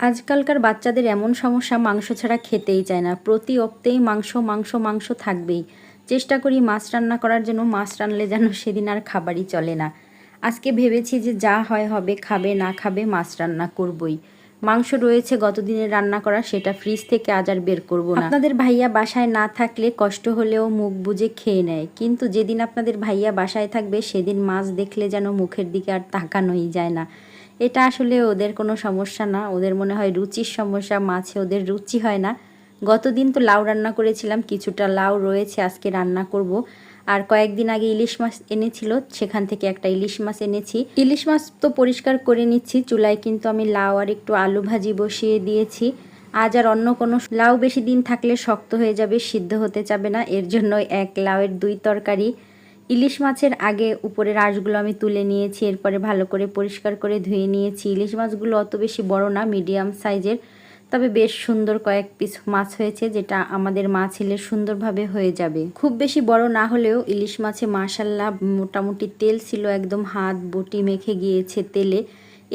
আজকালকার বাচ্চাদের এমন সমস্যা মাংস ছাড়া খেতেই চায় না। প্রতি অক্তেই মাংস মাংস মাংস থাকবেই। চেষ্টা করি মাছ রান্না করার জন্য মাছ রানলে যেন সেদিন আর খাবারই চলে না। আজকে ভেবেছি যে যা হয় হবে, খাবে, না খাবে মাছ রান্না করবই। মাংস রয়েছে, গতদিনের রান্না করা, সেটা ফ্রিজ থেকে আজ আর বের করব না। আপনাদের ভাইয়া বাসায় না থাকলে কষ্ট হলেও মুখ বুজে খেয়ে নেয়। কিন্তু যেদিন আপনাদের ভাইয়া বাসায় থাকবে, সেদিন মাছ দেখলে যেন মুখের দিকে আর তাকানোই যায় না। এটা আসলে ওদের কোনো সমস্যা না। ওদের মনে হয় রুচির সমস্যা, মাছে ওদের রুচি হয় না। গতদিন তো লাউ রান্না করেছিলাম, কিছুটা লাউ রয়েছে, আজকে রান্না করব। আর কয়েকদিন আগে ইলিশ মাছ এনেছিল, সেখান থেকে একটা ইলিশ মাছ এনেছি। ইলিশ মাছ তো পরিষ্কার করে নিচ্ছি, চুলায় কিন্তু আমি লাউ আর একটু আলু ভাজি বসিয়ে দিয়েছি। আজ আর অন্য কোনো লাউ বেশি দিন থাকলে শক্ত হয়ে যাবে, সিদ্ধ হতে যাবে না, এর জন্য এক লাউয়ের দুই তরকারি। ইলিশ মাছের আগে উপরের আঁশগুলো আমি তুলে নিয়েছি, এরপরে ভালো করে পরিষ্কার করে ধুয়ে নিয়েছি। ইলিশ মাছগুলো অত বেশি বড় না, মিডিয়াম সাইজের। তবে বেশ সুন্দর কয়েক পিস মাছ হয়েছে যেটা আমাদের মাছ ছেলে সুন্দরভাবে হয়ে যাবে। খুব বেশি বড় না হলেও ইলিশ মাছে মাশাল্লাহ মোটামুটি তেল ছিল একদম হাত বটি মেখে গিয়েছে তেলে।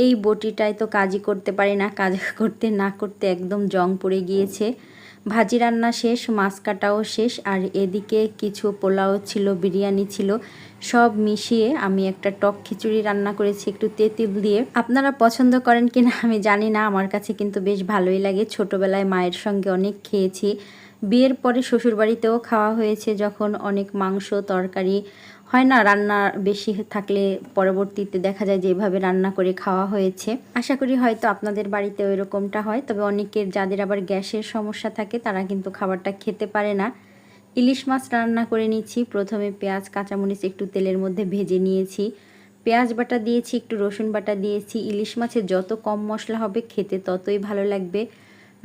এই বটিটায় তো কাজই করতে পারে না, কাজ করতে না করতে একদম জং পড়ে গিয়েছে। ভাজি রান্না শেষ, মাছ কাটাও শেষ, আর এদিকে কিছু পোলাও ছিল, বিরিয়ানি ছিল, সব মিশিয়ে আমি একটা টক খিচুড়ি রান্না করেছি একটু তেঁতুল দিয়ে। আপনারা পছন্দ করেন কিনা আমি জানি না, আমার কাছে কিন্তু বেশ ভালোই লাগে। ছোটোবেলায় মায়ের সঙ্গে অনেক খেয়েছি। বিয়ের পরে শ্বশুরবাড়িতেও খাওয়া হয়েছে যখন অনেক মাংস, তরকারি হয় না রান্না বেশি থাকলে পরবর্তীতে দেখা যায় যে এভাবে রান্না করে খাওয়া হয়েছে। আশা করি হয়তো আপনাদের বাড়িতে এরকমটা হয়, তবে অনেকের যাদের আবার গ্যাসের সমস্যা থাকে তারা কিন্তু খাবারটা খেতে পারে না। ইলিশ মাছ রান্না করে নিচ্ছি, প্রথমে পেঁয়াজ, কাঁচামরিচ, একটু তেলের মধ্যে ভেজে নিয়েছি। পেঁয়াজ বাটা দিয়েছি, একটু রসুন বাটা দিয়েছি। ইলিশ মাছের যত কম মশলা হবে খেতে ততই ভালো লাগবে।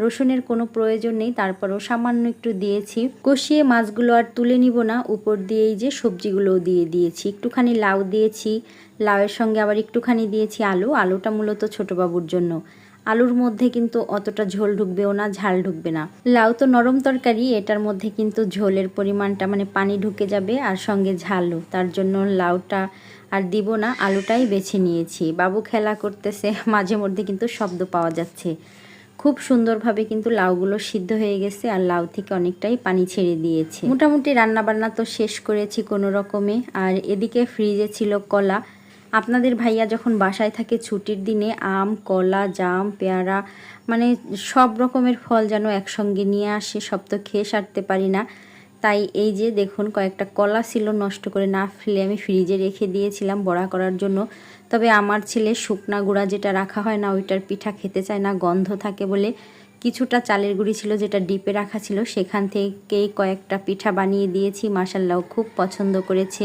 রসুনের কোনো প্রয়োজন নেই, তারপরও সামান্য একটু দিয়েছি। কষিয়ে মাছগুলো আর তুলে নিব না, উপর দিয়েই যে সবজিগুলোও দিয়ে দিয়েছি। একটুখানি লাউ দিয়েছি, লাউয়ের সঙ্গে আবার একটুখানি দিয়েছি আলু। আলুটা মূলত ছোটোবাবুর জন্য। আলুর মধ্যে কিন্তু অতটা ঝোল ঢুকবেও না, ঝাল ঢুকবে না। লাউ তো নরম তরকারি, এটার মধ্যে কিন্তু ঝোলের পরিমাণটা মানে পানি ঢুকে যাবে আর সঙ্গে ঝালও। তার জন্য লাউটা আর দিব না, আলুটাই বেছে নিয়েছি। বাবু খেলা করতেছে, মাঝে মধ্যে কিন্তু শব্দ পাওয়া যাচ্ছে। খুব সুন্দরভাবে কিন্তু লাউগুলো সিদ্ধ হয়ে গেছে আর লাউ থেকে অনেকটাই পানি ছেড়ে দিয়েছে। মোটামুটি রান্নাবান্না তো শেষ করেছি কোনো রকমে। আর এদিকে ফ্রিজে ছিল কলা। আপনাদের ভাইয়া যখন বাসায় থাকে ছুটির দিনে, আম, কলা, জাম, পেয়ারা মানে সব রকমের ফল যেন একসঙ্গে নিয়ে আসে, সব তো খেয়ে সারতে পারি না। তাই এই যে দেখুন, কয়েকটা কলা ছিল নষ্ট করে না ফেলে আমি ফ্রিজে রেখে দিয়েছিলাম বড়া করার জন্য। তবে আমার ছেলে শুকনা গুঁড়া যেটা রাখা হয় না, ওইটার পিঠা খেতে চায় না, গন্ধ থাকে বলে কিছুটা চালের গুঁড়ি ছিল যেটা ডিপে রাখা ছিল, সেখান থেকেই কয়েকটা পিঠা বানিয়ে দিয়েছি। মার্শাল্লাহ খুব পছন্দ করেছে।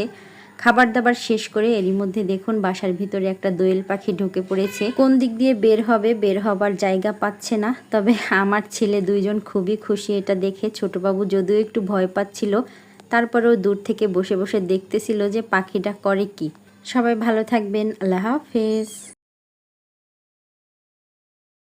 খাবার দাবার শেষ করে এরই মধ্যে দেখুন বাসার ভিতরে একটা দোয়েল পাখি ঢুকে পড়েছে। কোন দিক দিয়ে বের হবে, বের হবার জায়গা পাচ্ছে না। তবে আমার ছেলে দুইজন খুবই খুশি এটা দেখে। ছোটবাবু যদিও একটু ভয় পাচ্ছিল, তারপরেও দূর থেকে বসে বসে দেখতেছিল যে পাখিটা করে কি। সবাই ভালো থাকবেন, আল্লাহ হাফেজ।